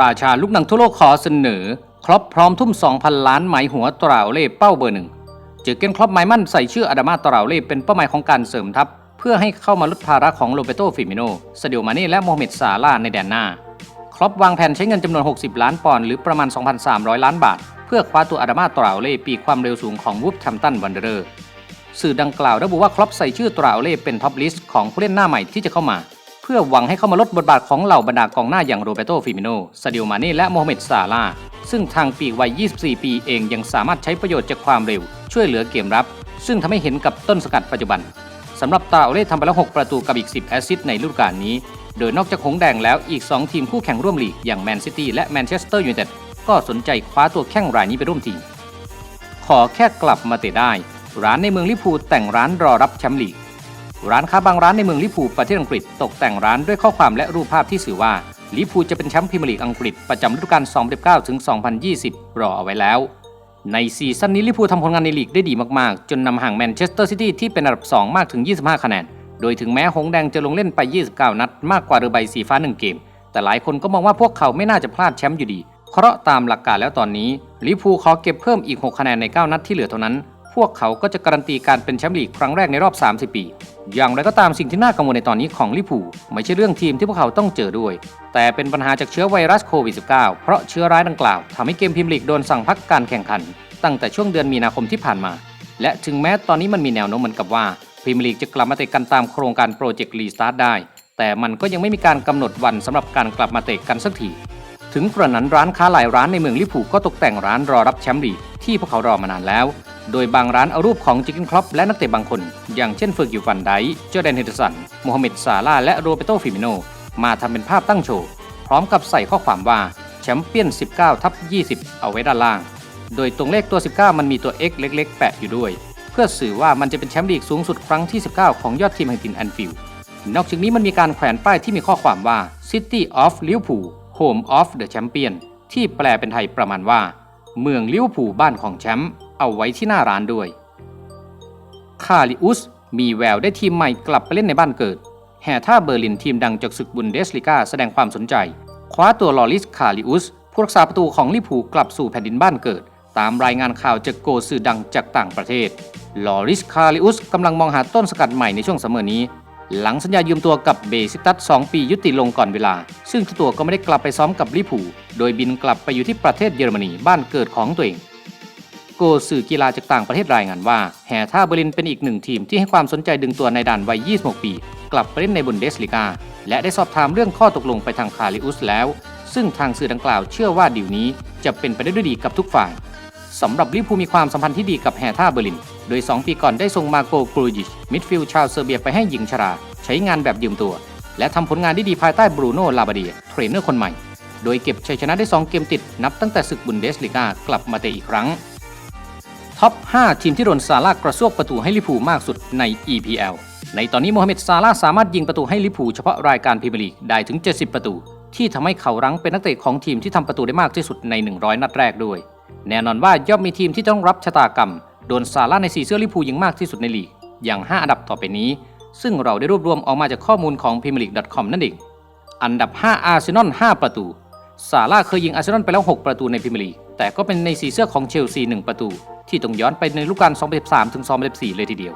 ราชาลูกหนังทั่วโลกขอเสนอ ครอปพร้อมทุ่ม 2,000 ล้านหมายหัวตราเล่เป้าเบอร์หนึ่งเจอเกนครอปหมายมั่นใส่ชื่ออาดามาตราเล่เป็นเป้าหมายของการเสริมทัพ เพื่อให้เข้ามาลดภาระของโรเบโตฟิมิโนซาดิโอมาเน่และโมฮัมเหม็ดซาลาในแดนหน้า ครอปวางแผนใช้เงินจำนวน 60 ล้านปอนด์หรือประมาณ 2,300 ล้านบาท เพื่อคว้าตัวอาดามาตราเล่ปีความเร็วสูงของวูฟแฮมตันวันเดอร์สื่อดังกล่าวระบุว่าครอปใส่ชื่อตราเล่เป็นท็อปลิสต์ของผู้เล่นหน้าใหม่ที่จะเข้ามา เพื่อหวังให้เข้ามาลดบทบาทของเหล่าบรรดากองหน้าอย่างโรเบโตฟิมิโนซาดิโอมาเน่และโมฮัมเหม็ดซาลา ซึ่งทางปีกวัย 24 ปีเองยังสามารถใช้ประโยชน์จากความเร็ว ช่วยเหลือเกมรับ ซึ่งทำให้เห็นกับต้นสกัดปัจจุบันสำหรับตาเล่ทำไปแล้ว 6 ประตูกับอีก 10 แอสซิสต์ในฤดูกาลนี้ โดยนอกจากหงแดงแล้วอีก 2 ทีมคู่แข่งร่วมลีกอย่างแมนซิตี้และแมนเชสเตอร์ยูไนเต็ดก็สนใจคว้าตัวแข้งรายนี้ไปร่วมทีม ขอแค่กลับมาเตะได้ ร้านในเมืองลิพูแต่งร้านรอรับแชมป์ลีก ร้านค้าบางร้านในเมืองลิพูประเทศอังกฤษ ตกแต่งร้านด้วยข้อความและรูปภาพที่สื่อว่าลิพูจะเป็นแชมป์พรีเมียร์ลีกอังกฤษประจำฤดูกาล 2019 ถึง 2020 รอเอาไว้แล้ว ในซีซั่นนี้ลิพูทำผลงานในลีกได้ดีมากๆ จนนำห่างแมนเชสเตอร์ซิตี้ที่เป็นอันดับ 2 มากถึง 25 คะแนน โดยถึงแม้หงแดงจะลงเล่นไป 29 นัด มากกว่าเรือใบสีฟ้า 1 เกม แต่หลายคนก็มองว่าพวกเขาไม่น่าจะพลาดแชมป์อยู่ดี เพราะตามหลักการแล้วตอนนี้ลิพูขอเก็บเพิ่มอีก 6 คะแนนใน 9 นัดที่เหลือเท่านั้น พวกเขาก็จะการันตีการเป็นแชมป์ลีกครั้งแรกในรอบ 30 ปี อย่างไรก็ตามสิ่งที่น่ากังวลในตอนนี้ของลิเวอร์พูไม่ใช่เรื่องทีมที่พวกเขาต้องเจอด้วย แต่เป็นปัญหาจากเชื้อไวรัสโควิด -19 เพราะเชื้อร้ายดังกล่าวทำให้เกมพรีเมียร์ลีกโดนสั่งพักการแข่งขัน ตั้งแต่ช่วงเดือนมีนาคมที่ผ่านมา และถึงแม้ตอนนี้มันมีแนวโน้มเหมือนกับว่าพรีเมียร์ลีกจะกลับมาเตะกันตามโครงการโปรเจกต์รีสตาร์ทได้ แต่มันก็ยังไม่มีการกำหนดวันสำหรับการกลับมาเตะกันสักทีถึงกระนั้นร้านค้าหลายร้านในเมืองลิพูก็ตกแต่งร้านรอรับแชมป์ลีกที่พวกเขารอมานานแล้ว โดยบางร้านเอารูปของจิกเกินครอปและนักเตะบางคน อย่างเช่นเฟิร์กิวฟันไดเจอร์แดนเฮเดอร์สันโมฮัมเหม็ดซาลาห์และโรเบโตฟิมิโน มาทำเป็นภาพตั้งโชว์ พร้อมกับใส่ข้อความว่าแชมเปี้ยน 19 ทับ 20 เอาไว้ด้านล่าง โดยตรงเลขตัว 19 มันมีตัว X เล็ก ๆ แปะอยู่ด้วย เพื่อสื่อว่ามันจะเป็นแชมป์ลีกสูงสุดครั้งที่ 19 ของยอดทีมแห่งถิ่นแอนฟิลด์นอกจากนี้มันมีการแขวนป้ายที่มีข้อความว่า City of Liverpool Home of the Champion ที่แปลเป็นไทยประมาณว่า เมืองลิเวอร์พูลบ้านของแชมป์ เอาไว้ที่หน้าร้านด้วย คาริอุสมีแววได้ทีมใหม่กลับไปเล่นในบ้านเกิด แห่ท่าเบอร์ลินทีมดังจากศึกบุนเดสลิกาแสดงความสนใจ คว้าตัวลอริสคาริอุสผู้รักษาประตูของลิพูกลับสู่แผ่นดินบ้านเกิด ตามรายงานข่าวจากโกสื่อดังจากต่างประเทศ ลอริสคาริอุสกำลังมองหาต้นสกัดใหม่ในช่วงเสมอนี้ หลังสัญญายืมตัวกับเบซิตัส2 ปียุติลงก่อนเวลา ซึ่งตัวก็ไม่ได้กลับไปซ้อมกับลิพูโดยบินกลับไปอยู่ที่ประเทศเยอรมนีบ้านเกิดของตัวเอง โกสื่อกีฬาจากต่างประเทศรายงานว่า แห่ท่าเบอร์ลินเป็นอีกหนึ่งทีมที่ให้ความสนใจดึงตัวในด่านวัย 26 ปี กลับไปเล่นในบุนเดสลิกา และได้สอบถามเรื่องข้อตกลงไปทางคาริอุสแล้ว ซึ่งทางสื่อดังกล่าวเชื่อว่าดีลนี้จะเป็นไปได้ด้วยดีกับทุกฝ่ายสำหรับลิเวอร์พูลมีความสัมพันธ์ที่ดีกับแห่ท่าเบอร์ลิน โดย 2 ปีก่อนได้ส่งมาโกกรูจิชมิดฟิลด์ชาวเซอร์เบียไปให้หญิงชรา ใช้งานแบบยืมตัว และทำผลงานได้ดีภายใต้บรูโน่ลาบาเดียเทรนเนอร์คนใหม่ โดยเก็บชัยชนะได้ 2 เกมติดนับตั้งแต่ศึกบุนเดสลิกากลับมาเตะอีกครั้ง ท็อป 5 ทีมที่โดนซาร่ากระซวกประตูให้ลิพูมากสุดใน EPL ในตอนนี้โมฮัมเหม็ดซาร่าห์สามารถยิงประตูให้ลิพูเฉพาะรายการพรีเมียร์ลีกได้ถึง 70 ประตู ที่ทำให้เขารั้งเป็นนักเตะของทีมที่ทำประตูได้มากที่สุดใน 100 นัดแรกด้วย แน่นอนว่าย่อมมีทีมที่ต้องรับชะตากรรม โดนซาร่าห์ในสีเสื้อลิพูยิงมากที่สุดในลีก อย่าง 5 อันดับต่อไปนี้ ซึ่งเราได้รวบรวมออกมาจากข้อมูลของ Premier League com นั่นเอง อันดับ 5 อาร์เซนอล 5 ประตู ซาร่าเคยยิงอาร์เซนอลไปแล้ว 6 ประตูในพรีเมียร์ลีก แต่ก็เป็นในสีเสื้อของเชลซี 1 ประตู ที่ต้องย้อนไปในฤดูกาล2013ถึง2014เลยทีเดียว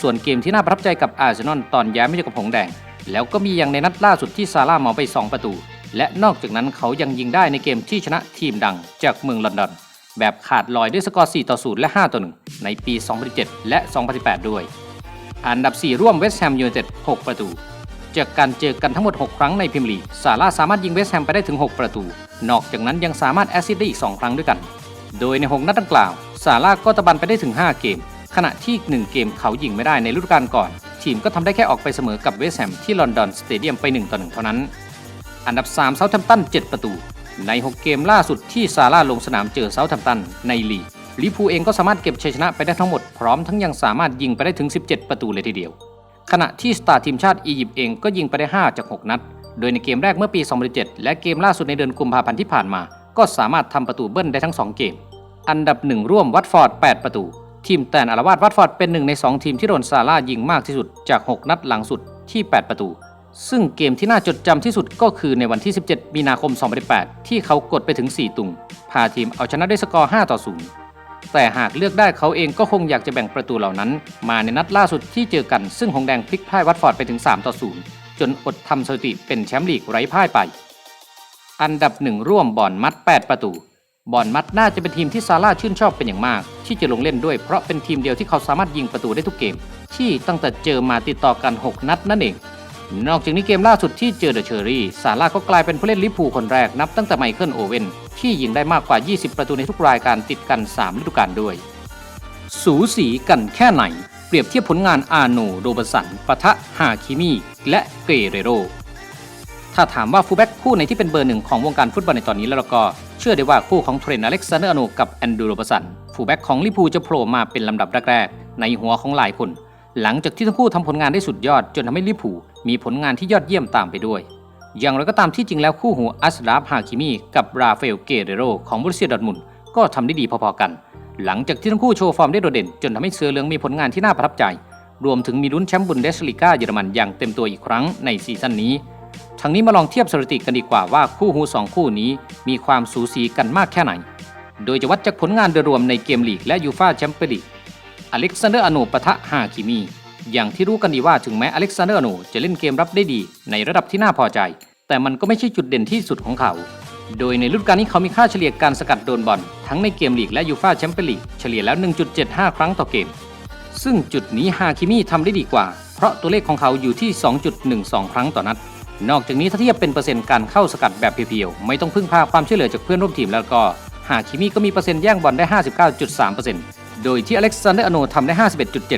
ส่วนเกมที่น่าประทับใจกับอาร์เซนอลตอนย้ายมาจากกับหงแดง แล้วก็มีอย่างในนัดล่าสุดที่ซาร่าห์เมาไป 2 ประตู และนอกจากนั้นเขายังยิงได้ในเกมที่ชนะทีมดังจากเมืองลอนดอน แบบขาดลอยด้วยสกอร์ 4 ต่อ 0 และ 5 ต่อ 1 ในปี 2017 และ 2018 ด้วย อันดับ 4 ร่วมเวสต์แฮมยูไนเต็ด 6 ประตู จากการเจอกันทั้งหมด 6 ครั้งในพรีเมียร์ลีซาร่าสามารถยิงเวสต์แฮมไปได้ถึง 6 ประตู นอกจากนั้นยังสามารถแอสซิสต์ได้อีก 2 ครั้งด้วยกัน โดยใน 6 นัดดังกล่าวซาร่าก็ตะบันไปได้ถึง 5 เกม ขณะที่อีก 1 เกมเขายิงไม่ได้ในฤดูกาลก่อน ทีมก็ทำได้แค่ออกไปเสมอกับเวสต์แฮมที่ลอนดอนสเตเดียมไป1ต่อ1เท่านั้น อันดับ3เซาท์แฮมป์ตัน7ประตู ใน 6 เกมล่าสุดที่ซาร่าลงสนามเจอเซาท์แฮมป์ตันในลีกลิพูเองก็สามารถเก็บชัยชนะไปได้ทั้งหมดพร้อมทั้งยังสามารถยิงไปได้ถึง 17 ประตูเลยทีเดียว ขณะที่สตาร์ทีมชาติอียิปต์เองก็ยิงไปได้ 5 จาก 6 นัด โดยในเกมแรกเมื่อปี 2007และเกมล่าสุดในเดือนกุมภาพันธ์ที่ผ่านมา ก็สามารถทำประตูเบิ้ลได้ทั้ง 2 เกม อันดับ 1 ร่วมวัตฟอร์ด 8 ประตู ทีมแตนอารวาสวัตฟอร์ดเป็นหนึ่งใน 2 ทีมที่โดนซาร่าห์ยิงมากที่สุดจาก 6 นัดหลังสุดที่ 8 ประตู ซึ่งเกมที่น่าจดจำที่สุดก็คือในวันที่ 17 มีนาคม 2008ที่เขากดไปถึง 4 ตุง พาทีมเอาชนะด้วยสกอร์ 5 ต่อ 0 แต่หากเลือกได้เขาเองก็คงอยากจะแบ่งประตูเหล่านั้น มาในนัดล่าสุดที่เจอกัน ซึ่งหงแดงพลิกพ่ายวัตฟอร์ดไปถึง 3 ต่อ 0 จนอดทำสถิติเป็นแชมป์ลีกไร้พ่ายไป อันดับหนึ่งร่วมบอลมัด 8 ประตู บอลมัดน่าจะเป็นทีมที่ซาร่าชื่นชอบเป็นอย่างมาก ที่จะลงเล่นด้วยเพราะเป็นทีมเดียวที่เขาสามารถยิงประตูได้ทุกเกม ที่ตั้งแต่เจอมาติดต่อกัน 6 นัดนั่นเอง นอกจากนี้เกมล่าสุดที่เจอเดอะเชอรี่ซาร่าก็กลายเป็นผู้เล่นลิพูคนแรกนับตั้งแต่ไมเคิลโอเว่นที่ยิงได้มากกว่า 20 ประตูในทุกรายการติดกัน 3 ฤดูกาลด้วย สูสีกันแค่ไหน เปรียบเทียบผลงานอาโนโรบสันปะทะฮาคิมิและเกเรโร ถ้าถามว่าฟูลแบ็กคู่ไหนที่เป็นเบอร์หนึ่งของวงการฟุตบอลในตอนนี้แล้วก็ เชื่อได้ว่าคู่ของเทรนอเล็กซานเดอร์อโนกับแอนดูโรบสันฟูลแบ็กของลิพูจะโผล่มาเป็นลำดับแรกๆในหัวของหลายคน หลังจากที่ทั้งคู่ทำผลงานได้สุดยอดจนทำให้ลิเวอร์พูมีผลงานที่ยอดเยี่ยมตามไปด้วย อย่างไรก็ตามที่จริงแล้วคู่หูอัสราฟฮาคิมีกับราเอลเกเรโรของบรูเซียดอทมุนก็ทำได้ดีพอๆกัน หลังจากที่ทั้งคู่โชว์ฟอร์มได้โดดเด่น จนทำให้เสือเหลืองมีผลงานที่น่าประทับใจ รวมถึงมีลุ้นแชมป์บุนเดสลีกาเยอรมันอย่างเต็มตัวอีกครั้งในซีซั่นนี้ทั้งนี้มาลองเทียบสถิติกันดีกว่าว่าคู่หูสองคู่นี้มีความสูสีกันมากแค่ไหน โดยจะวัดจากผลงานโดยรวมในเกมลีกและยูฟาแชมเปี้ยนลีก อเล็กซานเดอร์อโนปะทะฮาคิมี อย่างที่รู้กันดีว่าถึงแม้อเล็กซานเดอร์อโนจะเล่นเกมรับได้ดี ในระดับที่น่าพอใจ แต่มันก็ไม่ใช่จุดเด่นที่สุดของเขา โดยในฤดูกาลนี้เขามีค่าเฉลี่ยการสกัดโดนบอลทั้งในเกมลีกและยูฟาแชมเปี้ยนลีกเฉลี่ยแล้ว 1.75 ครั้งต่อเกม ซึ่งจุดนี้ฮาคิมิทำได้ดีกว่า เพราะตัวเลขของเขาอยู่ที่ 2.12 ครั้งต่อนัดนอกจากนี้ถ้าเทียบเป็นเปอร์เซ็นต์การเข้าสกัดแบบเพียวๆ ไม่ต้องพึ่งพาความช่วยเหลือจากเพื่อนร่วมทีมแล้วก็ฮาคิมิก็มีเปอร์เซ็นต์แย่งบอลได้ 59.3% โดยที่อเล็กซานเดอร์อโนทำได้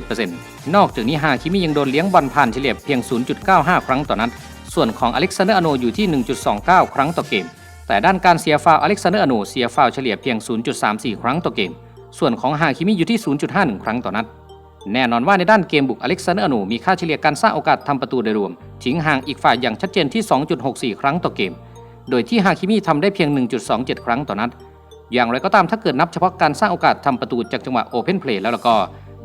51.7%นอกจากนี้ฮาคิมิยังโดนเลี้ยงบอลผ่านเฉลี่ยเพียง 0.95 ครั้งต่อนัด ส่วนของอเล็กซานเดอร์อโนอยู่ที่ 1.29 ครั้งต่อเกม แต่ด้านการเสียฟาวอเล็กซานเดอร์อโนเสียฟาวเฉลี่ยเพียง 0.34 ครั้งต่อเกม ส่วนของฮาคิมิอยู่ที่ 0.51 ครั้งต่อนัด แน่นอนว่าในด้านเกมบุกอเล็กซานเดอร์อโนมีค่าเฉลี่ยการสร้างโอกาสทำประตูโดยรวม ทิ้งห่างอีกฝ่ายอย่างชัดเจนที่ 2.64 ครั้งต่อเกม โดยที่ฮาคิมิทำได้เพียง 1.27 ครั้งต่อนัด อย่างไรก็ตามถ้าเกิดนับเฉพาะการสร้างโอกาสทำประตูจากจังหวะโอเพนเพลย์แล้วแล้วก็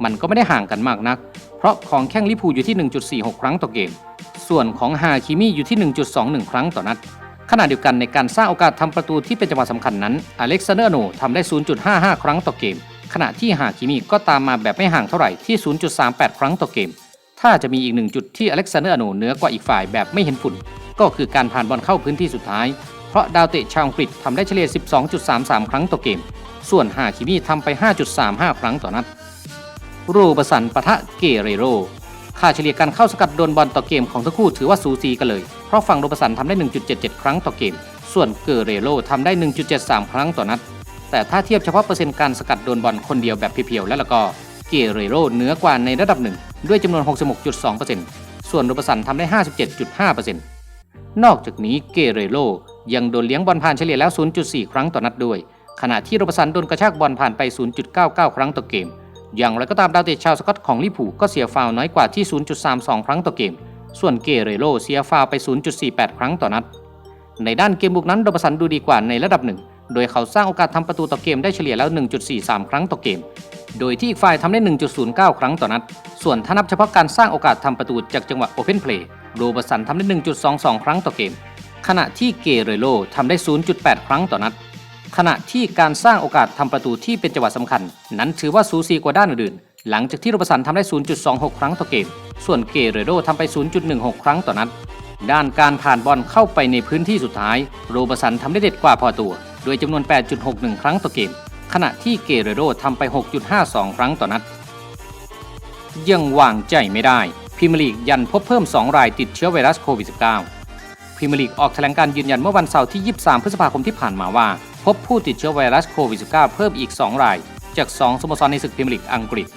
มันก็ไม่ได้ห่างกันมากนัก เพราะของแข้งลิพูอยู่ที่ 1.46 ครั้งต่อเกม ส่วนของฮาคิมิอยู่ที่ 1.21 ครั้งต่อนัด ขณะเดียวกันในการสร้างโอกาสทำประตูที่เป็นจังหวะสำคัญนั้น อเล็กซานเดอร์โนทำได้ 0.55 ครั้งต่อเกม ขณะที่ฮาคิมิก็ตามมาแบบไม่ห่างเท่าไหร่ที่ 0.38 ครั้งต่อเกม ถ้าจะมีอีกหนึ่งจุดที่อเล็กซานเดอร์โนเหนือกว่าอีกฝ่ายแบบไม่เห็นฝุ่น ก็คือการผ่านบอลเข้าพื้นที่สุดท้าย เพราะดาวเตะชาวอังกฤษทำได้เฉลี่ย 12.33 ครั้งต่อเกม ส่วนฮาคิมิทำไป 5.35 ครั้งต่อนัด โรบสันปะทะเกเรโร ค่าเฉลี่ยการเข้าสกัดโดนบอลต่อเกมของทั้งคู่ถือว่าสูสีกันเลย เพราะฝั่งโรบสันทำได้ 1.77 ครั้งต่อเกม ส่วนเกเรโรทำได้ 1.73 ครั้งต่อนัด แต่ถ้าเทียบเฉพาะเปอร์เซ็นต์การสกัดโดนบอลคนเดียวแบบเพียวๆแล้วล้วก็ เกเรโรเหนือกว่าในระดับหนึ่งด้วยจำนวน 66.2%ส่วนโรบสันทำได้ 57.5%นอกจากนี้เกเรโร ยังโดนเลี้ยงบอลผ่านเฉลี่ยแล้ว 0.4 ครั้งต่อนัดด้วย ขณะที่โรบสันโดนกระชากบอลผ่านไป 0.99 ครั้งต่อเกม อย่างไรก็ตามดาวเตะชาวสกอตของลิเวอร์พูก็เสียฟาวน้อยกว่าที่ 0.32 ครั้งต่อเกม ส่วนเกเรโรเสียฟาวไป 0.48 ครั้งต่อนัด ในด้านเกมบุกนั้นโรบสันดูดีกว่าในระดับหนึ่ง โดยเขาสร้างโอกาสทำประตูต่อเกมได้เฉลี่ยแล้ว 1.43 ครั้งต่อเกม โดยที่อีกฝ่ายทำได้ 1.09 ครั้งต่อนัด ส่วนถ้านับเฉพาะการสร้างโอกาสทำประตูจากจังหวะโอเพนเพลย์โรบสันทำได้ 1.22 ครั้งต่อเกม ขณะที่เกเรโรทำได้ 0.8 ครั้งต่อนัด ขณะที่การสร้างโอกาสทำประตูที่เป็นจังหวะสำคัญ นั้นถือว่าสูสีกว่าด้านอื่น หลังจากที่โรบสันทำได้ 0.26 ครั้งต่อเกม ส่วนเกเรโรทำไป 0.16 ครั้งต่อนัด ด้านการผ่านบอลเข้าไปในพื้นที่สุดท้าย โรบสันทำได้เด็ดกว่าพอตัวโดยจำนวน 8.61 ครั้งต่อเกม ขณะที่เกเรโรทำไป 6.52 ครั้งต่อนัด ยังวางใจไม่ได้พรีเมียร์ลีกยันพบเพิ่ม 2 รายติดเชื้อไวรัสโควิด -19 รีเมียร์ลีกออกแถลงการยืนยันเมื่อวันเสาร์ที่ 23 พฤษภาคมที่ผ่านมาว่า พบผู้ติดเชื้อไวรัสโควิด -19 เพิ่มอีก 2 ราย จาก 2 สโมสรในศึกพรีเมียร์ลีกอังกฤษ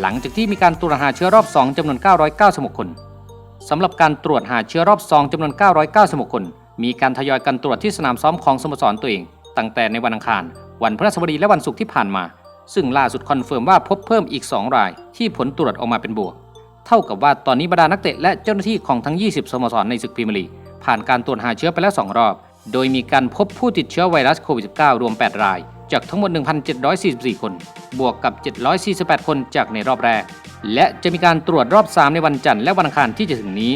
หลังจากที่มีการตรวจหาเชื้อรอบ 2จำนวน 996 คนสำหรับการตรวจหาเชื้อรอบ 2จำนวน 996 คน มีการทยอยกันตรวจที่สนามซ้อมของสโมสรตัวเอง ตั้งแต่ในวันอังคาร วันพฤหัสบดีและวันศุกร์ที่ผ่านมา ซึ่งล่าสุดคอนเฟิร์มว่าพบเพิ่มอีก 2 ราย ที่ผลตรวจออกมาเป็นบวก เท่ากับว่าตอนนี้บรรดานักเตะและเจ้าหน้าที่ของทั้ง 20 สโมสรในศึกพรีเมียร์ลีก ผ่านการตรวจหาเชื้อไปแล้ว 2 รอบ โดยมีการพบผู้ติดเชื้อไวรัสโควิด -19 รวม 8 ราย จากทั้งหมด 1,744 คน บวกกับ 748 คนจากในรอบแรก และจะมีการตรวจรอบ 3 ในวันจันทร์และวันอังคารที่จะถึงนี้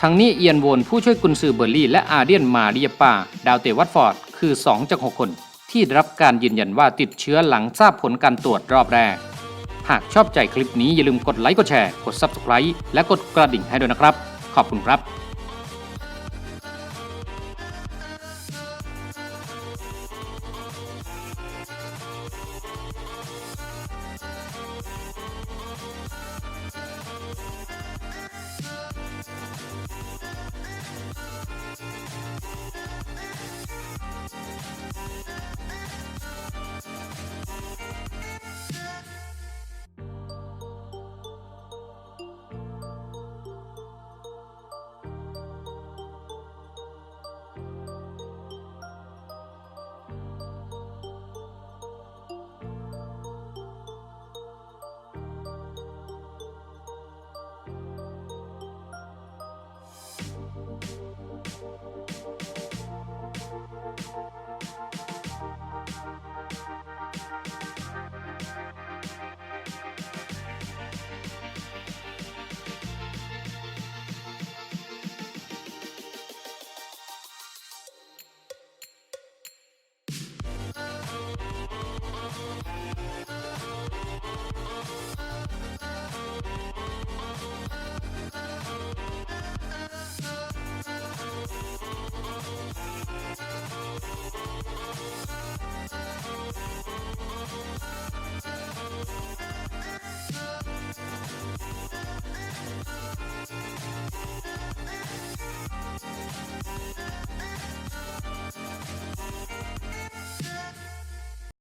ทั้งนี้เอียนโวนผู้ช่วยกุนซือเบอร์ลี่ และอาเดียนมาเรียปาดาวเตวัตฟอร์ด คือ 2 จาก 6 คน ที่ได้รับการยืนยันว่าติดเชื้อหลังทราบผลการตรวจรอบแรกหากชอบใจคลิปนี้อย่าลืมกดไลค์ กดแชร์ กด Subscribe และกดกระดิ่งให้ด้วยนะครับ ขอบคุณครับ